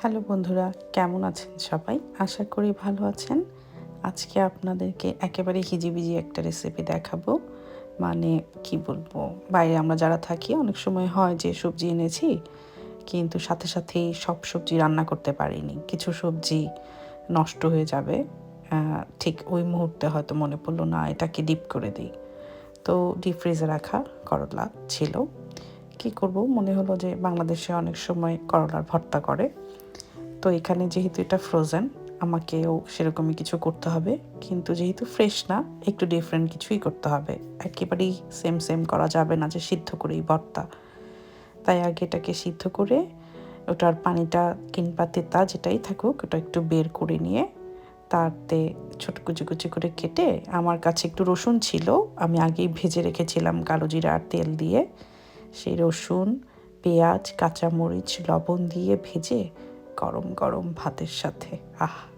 Hello বন্ধুরা, কেমন আছেন সবাই? আশা করি ভালো আছেন। আজকে আপনাদেরকে একেবারে হিজিবিজি একটা রেসিপি দেখাবো। মানে কি বলব, বাইরে আমরা যারা থাকি, অনেক সময় হয় যে সবজি এনেছি, কিন্তু সাথে সাথেই সব সবজি রান্না করতে পারিনি। কিছু সবজি নষ্ট হয়ে যাবে। ঠিক ওই মুহূর্তে হয়তো মনে পড়ল, না, এটাকে ডিপ করে দিই। তো ডিপ ফ্রিজে রাখা করলা ছিল। কি করব? মনে হলো যে বাংলাদেশে অনেক সময় করলার ভর্তা করে। তো এখানে যেহেতু এটা ফ্রোজেন আমাকেও সেরকমই কিছু করতে হবে। কিন্তু যেহেতু ফ্রেশ না, একটু ডিফারেন্ট কিছুই করতে হবে। একেবারেই সেম সেম করা যাবে না যে সিদ্ধ করেই ভর্তা। তাই আগে এটাকে সিদ্ধ করে ওটার পানিটা কিংবা তেতা যেটাই থাকুক, ওটা একটু বের করে নিয়ে তাতে ছোট কুচি কুচি করে কেটে, আমার কাছে একটু রসুন ছিল, আমি আগেই ভেজে রেখেছিলাম কালো জিরা আর তেল দিয়ে। সেই রসুন পেঁয়াজ কাঁচামরিচ লবণ দিয়ে ভেজে গরম গরম ভাতের সাথে। আহ!